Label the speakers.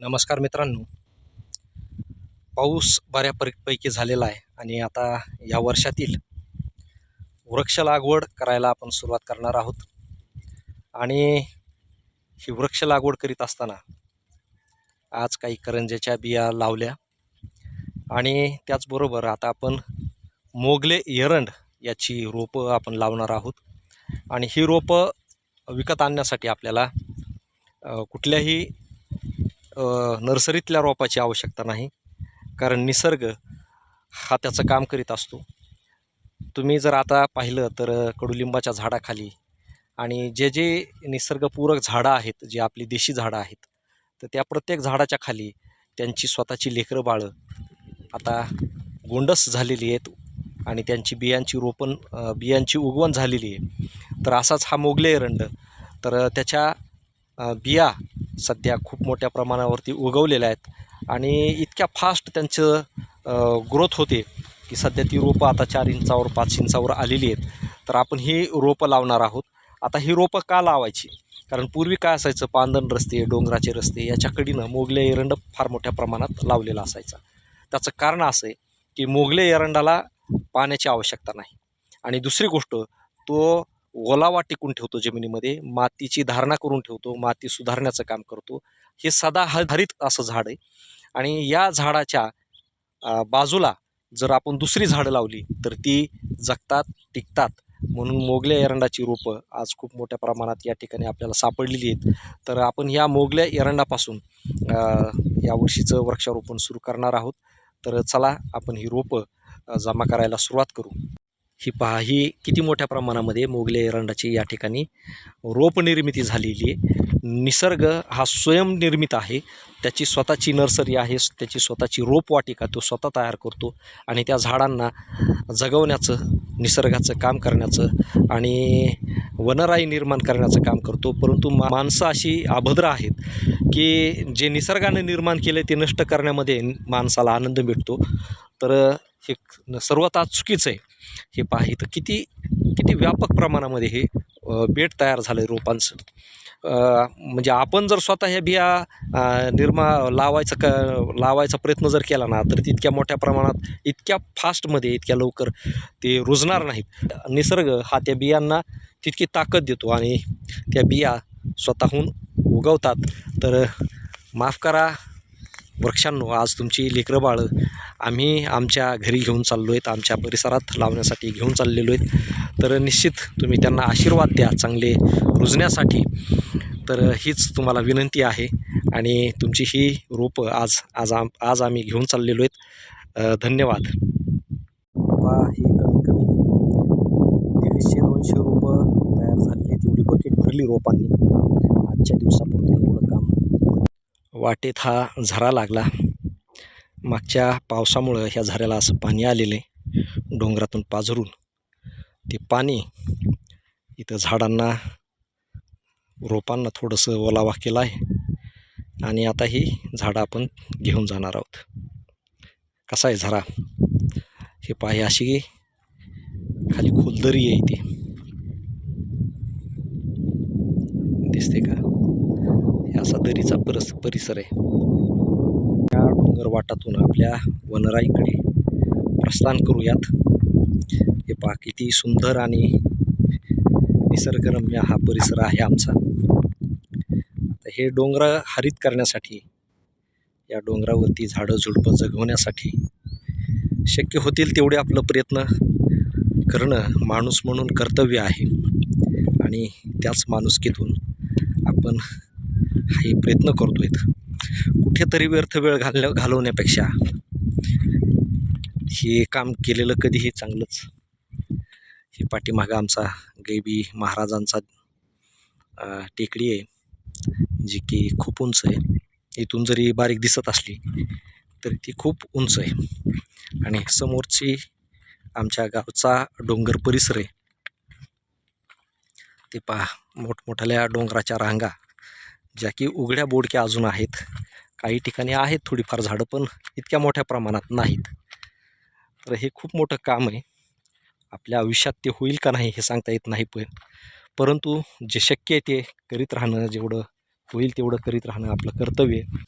Speaker 1: नमस्कार मित्रांनो. पाऊस बऱ्यापैकी झालेला आहे आणि आता या वर्षातील वृक्ष लागवड करायला आपण सुरुवात करणार आहोत. आणि ही वृक्ष लागवड करीत असताना आज काही करंज्याच्या बिया लावल्या आणि त्याचबरोबर आता आपण मोगले एरंड याची रोपं आपण लावणार आहोत. आणि ही रोपं विकत आणण्यासाठी आपल्याला कुठल्याही नर्सरीतल्या रोपाची आवश्यकता नाही कारण निसर्ग हा त्याचं काम करीत असतो. तुम्ही जर आता पाहिलं तर कडुलिंबाच्या झाडाखाली आणि जे जे निसर्गपूरक झाडं आहेत जे आपली देशी झाडं आहेत तर त्या प्रत्येक झाडाच्या खाली त्यांची स्वतःची लेकरं बाळं आता गोंडस झालेली आहेत आणि त्यांची बियांची रोपण बियांची उगवण झालेली आहे. तर असाच हा मोगले एरंड. तर त्याच्या बिया सध्या खूप मोठ्या प्रमाणावरती उगवलेल्या आहेत. आणि इतक्या फास्ट त्यांचं ग्रोथ होते की सध्या ती रोपं आता चार इंचावर पाच इंचावर आलेली आहेत. तर आपण ही रोपं लावणार आहोत. आता ही रोपं का लावायची? कारण पूर्वी काय असायचं? पांदण रस्ते डोंगराचे रस्ते याच्या कडीनं मोगले एरंड फार मोठ्या प्रमाणात लावलेला असायचा. त्याचं कारण असं आहे की मोगले एरंडाला पाण्याची आवश्यकता नाही. आणि दुसरी गोष्ट तो ओलावा टिकून ठेवतो जमिनीमध्ये मातीची धारणा करून ठेवतो माती सुधारण्याचं काम करतो. हे सदा हरित असं झाड आहे. आणि या झाडाच्या बाजूला जर आपण दुसरी झाडं लावली तर ती जगतात टिकतात. म्हणून मोगल्या एरंडाची रोपं आज खूप मोठ्या प्रमाणात या ठिकाणी आपल्याला सापडलेली आहेत. तर आपण या मोगल्या एरंडापासून यावर्षीचं वृक्षारोपण सुरू करणार आहोत. तर चला आपण ही रोपं जमा करायला सुरुवात करू. ही पहा ही किती मोठ्या प्रमाणामध्ये मोगले एरंडाची या ठिकाणी रोपनिर्मिती झालेली आहे. निसर्ग हा स्वयंनिर्मित आहे. त्याची स्वतःची नर्सरी आहे त्याची स्वतःची रोपवाटिका तो स्वतः तयार करतो आणि त्या झाडांना जगवण्याचं निसर्गाचं काम करण्याचं आणि वनराई निर्माण करण्याचं काम करतो. परंतु मा माणसं अशी अभद्र आहेत की जे निसर्गाने निर्माण केले ते नष्ट करण्यामध्ये माणसाला आनंद भेटतो तर हे सर्वतः चुकीचं आहे. हे पहा इथं किती किती व्यापक प्रमाणामध्ये हे बेट तयार झालं आहे रोपांचं म्हणजे आपण जर स्वतः ह्या बिया निर्मा लावायचा क लावायचा प्रयत्न जर केला ना तर तितक्या मोठ्या प्रमाणात इतक्या फास्टमध्ये इतक्या लवकर ते रुजणार नाहीत. निसर्ग हा त्या बियांना तितकी ताकद देतो आणि त्या बिया स्वतःहून उगवतात. तर माफ करा वृक्षांनो आज तुमची लेकरं बाळं आम्ही आमच्या घरी घेऊन चाललो आहेत आमच्या परिसरात लावण्यासाठी घेऊन चाललेलो आहेत तर निश्चित तुम्ही त्यांना आशीर्वाद द्या चांगले रुजण्यासाठी. तर हीच तुम्हाला विनंती आहे आणि तुमची ही रोपं आज आज आम आज आम्ही घेऊन चाललेलो आहेत. धन्यवाद. ही कमीत कमी दीडशे दोनशे रोपं तयार झालेली तेवढी बकेट भरली रोपांनी. आजच्या दिवसापुरतं एवढं काम वाटेत हा झरा लागला. मागच्या पावसामुळं ह्या झऱ्याला असं पाणी आलेलं आहे. डोंगरातून पाझरून ते पाणी इथं झाडांना रोपांना थोडंसं ओलावा केला आहे. आणि आता ही झाडं आपण घेऊन जाणार आहोत. कसा आहे झरा? हे पाहे अशी खाली खोलदरी आहे इथे. दिसते का? असा दरीचा परस परिसर आहे. डोंगर वाटातून आपल्या वनराईकडे प्रस्थान करूयात. हे पहा किती सुंदर आणि निसर्गरम्य हा परिसर आहे आमचा. आता हे डोंगर हरित करण्यासाठी या डोंगरावरती झाडं झुडपं जगवण्यासाठी शक्य होतील तेवढे आपलं प्रयत्न करणं माणूस म्हणून कर्तव्य आहे. आणि त्याच माणुसकीतून आपण हे प्रयत्न करतो आहेत कुठेतरी व्यर्थ वेळ घाल घालवण्यापेक्षा हे काम केलेलं कधीही चांगलंच. हे पाठीमागं आमचा गैबी महाराजांचा टेकडी आहे जी की खूप उंच आहे. इथून जरी बारीक दिसत असली तरी ती खूप उंच आहे. आणि समोरची आमच्या गावचा डोंगर परिसर आहे. ते पहा मोठमोठ्या डोंगराच्या रांगा ज्या की उघड्या बोडक्या अजून आहेत. काही ठिकाणी आहेत थोडीफार झाडं पण इतक्या मोठ्या प्रमाणात नाहीत. तर हे खूप मोठं काम आहे. आपल्या आयुष्यात ते होईल का नाही हे सांगता येत नाही पण परंतु जे शक्य आहे ते करीत राहणं जेवढं होईल तेवढं करीत राहणं आपलं कर्तव्य आहे.